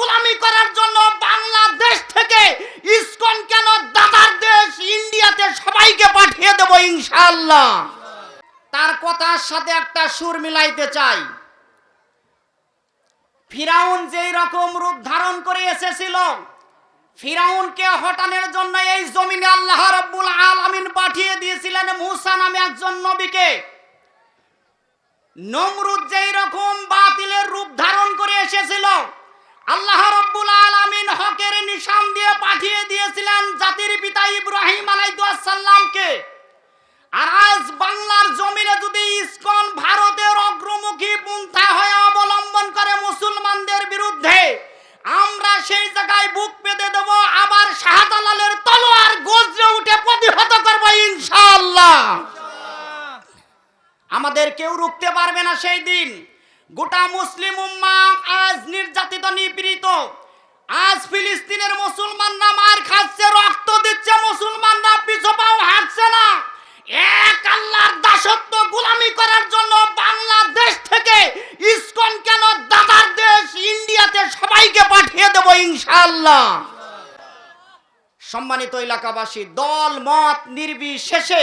গোলামি করার জন্য বাংলাদেশ থেকে ইসকন কেন দাদার দেশ, ইন্ডিয়াতে সবাইকে পাঠিয়ে দেবো ইনশাআল্লাহ। তার কথার সাথে একটা সুর মিলাইতে চাই। ফিরাউন যেই রকম রূপ ধারণ করে এসেছিল, ফিরাউনকে হটানোর জন্য এই জমিনে আল্লাহ রব্বুল আলামিন পাঠিয়ে দিয়েছিলেন মুসা নামে একজন নবীকে। নমরুদ যেই রকম বাতিলের রূপ ধারণ করে এসেছিল আল্লাহ রব্বুল আলামিন হকের নিশান দিয়ে পাঠিয়ে দিয়েছিলেন জাতির পিতা ইব্রাহিম আলাইহিসসালামকে আর আজ বাংলার জমিনে যদি ইসকন ভারতের অগ্রমুখী পন্থা হয়ে অবলম্বন করে মুসলমানদের বিরুদ্ধে আমরা সেই জায়গায় বুক পেতে দেব আবার শাহজালালের তলোয়ার গজরে উঠে প্রতিহত করব ইনশাআল্লাহ। আমাদের কেউ রুখতে পারবে না সেই দিন। গোটা মুসলিম উম্মা আজ নির্যাতিত, নিপীড়িত। আজ ফিলিস্তিনের মুসলমানরা মার খাচ্ছে, রক্ত দিচ্ছে, মুসলমানরা পিছু পাও হাঁটছে না। এক আল্লাহর দাসত্ব গোলামি করার জন্য বাংলাদেশ থেকে ইসকন কেন দাদার দেশ ইন্ডিয়াতে সবাইকে পাঠিয়ে দেবো ইনশাআল্লাহ। সম্মানিত এলাকাবাসী, দল, মত নির্বিশেষে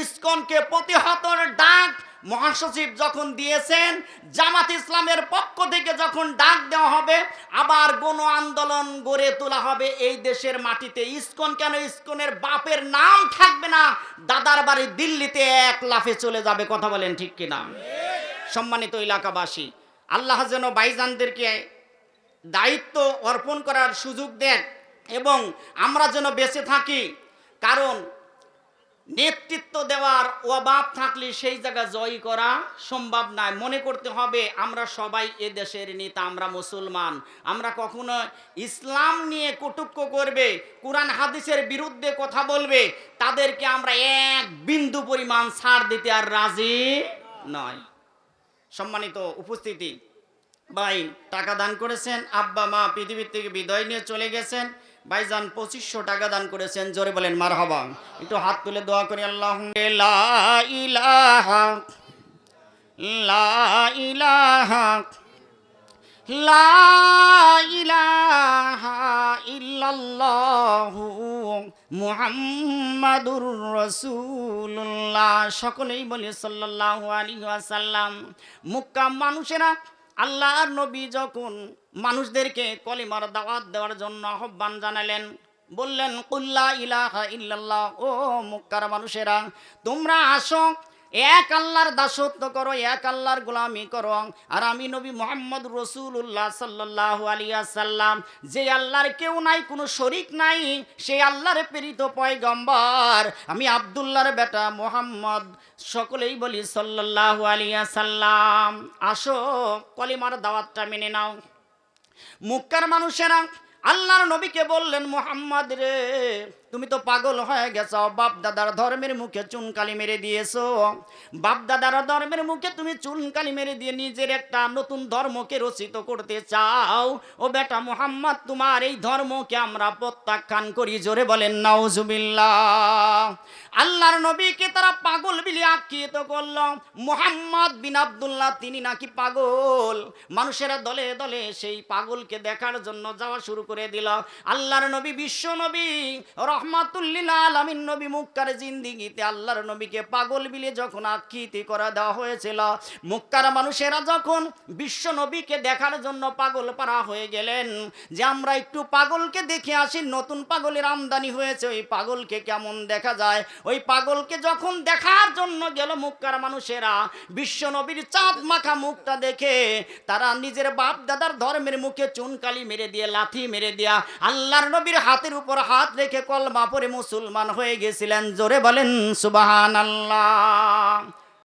ইসকনকে প্রতিহতর ডাক মহাসচিব যখন দিয়েছেন, জামাত ইসলামের পক্ষ থেকে যখন ডাক দেওয়া হবে, আবার গণ আন্দোলন গড়ে তোলা হবে। এই দেশের মাটিতে ইস্কন কেন? ইস্কনের বাপের নাম থাকবে না। দাদার বাড়ি দিল্লিতে এক লাফে চলে যাবে, কথা বলেন ঠিক কিনা? সম্মানিত এলাকাবাসী, আল্লাহ যেন বাইজানদেরকে দায়িত্ব অর্পণ করার সুযোগ দেন এবং আমরা যেন বেঁচে থাকি। কারণ নেতৃত্ব দেওয়ার অভাব থাকলে সেই জায়গা জয় করা সম্ভব নয়। মনে করতে হবে আমরা সবাই এ দেশের নেতা, আমরা মুসলমান। আমরা কখনো ইসলাম নিয়ে কটুক্য করবে, কোরআন, হাদিসের বিরুদ্ধে কথা বলবে, তাদেরকে আমরা এক বিন্দু পরিমাণ ছাড় দিতে আর রাজি নয়। সম্মানিত উপস্থিতি, ভাই, টাকা দান করেছেন, আব্বা, মা, পৃথিবীর থেকে বিদায় নিয়ে চলে গেছেন। ভাইজান পঁচিশশো টাকা দান করেছেন, জোরে বলেন মার হবা একটু হাত তুলে দোয়া করি আল্লাহ মুহাম্মাদুর রাসূলুল্লাহ। সকলেই বলি সাল্লাল্লাহু আলাইহি ওয়াসাল্লাম। মুক্কা মানুষেরা আল্লাহর নবী যখন মানুষদেরকে কলিমার দাওয়াত দেওয়ার জন্য আহ্বান জানালেন, বললেন, কুল্লা ইলাহা ইল্লাল্লাহ, ও মুক্কার মানুষেরা, তোমরা আসো এক আল্লাহর দাসত্ব করো, এক আল্লাহর গোলামি করো। আর আমি নবী মোহাম্মদ রসুল্লাহ সাল্লাহ আলিয়া সাল্লাম যে আল্লাহর কেউ নাই, কোনো শরিক নাই, সেই আল্লাহর প্রেরিত পয়গম্বর। আমি আবদুল্লাহর বেটা মোহাম্মদ, সকলেই বলি সাল্লাহ আলিয়া সাল্লাম আসো, কলিমার দাওয়াতটা মেনে নাও। মুক্কার মানুষেরা আল্লাহর নবীকে বললেন, মোহাম্মদ রে, তুমি তো পাগল হয়ে গেছো। বাপ দাদার ধর্মের মুখে চুনকালি মেরে দিয়েছ। বাপ দাদার ধর্মের মুখে তুমি চুনকালি মেরে দিয়ে নিজের একটা নতুন ধর্মকে রচিত করতে চাও। ও বেটা মোহাম্মদ, তোমার এই ধর্মকে আমরা প্রত্যাখ্যান করি। জোরে বলেন, নাউজুবিল্লাহ। আল্লাহর নবীকে তারা পাগল বিলি আখ্যায়িত করল। মোহাম্মদ বিন আব্দুল্লাহ, তিনি নাকি পাগল। মানুষেরা দলে দলে সেই পাগলকে দেখার জন্য যাওয়া শুরু করে দিল। আল্লাহর নবী, বিশ্ব নবী, রহমাতুল্লিল আলামিন নবী মুক্কার জিন্দিগিতে আল্লাহর নবীকে পাগল বিলে যখন আখ্যায়িত করা দেওয়া হয়েছিল, মুক্কার মানুষেরা যখন বিশ্ব নবীকে দেখার জন্য পাগল পারা হয়ে গেলেন, যে আমরা একটু পাগলকে দেখে আসি, নতুন পাগলের আমদানি হয়েছে, ওই পাগলকে কেমন দেখা যায়? ওই পাগলকে যখন দেখার জন্য গেল মুক্কার মানুষেরা, বিশ্ব নবীর চাঁদ মাখা মুখটা দেখে তারা নিজের বাপ দাদার ধর্মের মুখে চুনকালি মেরে দিয়ে লাথি মেরে দিয়া আল্লাহর নবীর হাতের উপর হাত রেখে কলমা পরে মুসলমান হয়ে গেছিলেন। জোরে বলেন সুবাহান আল্লাহ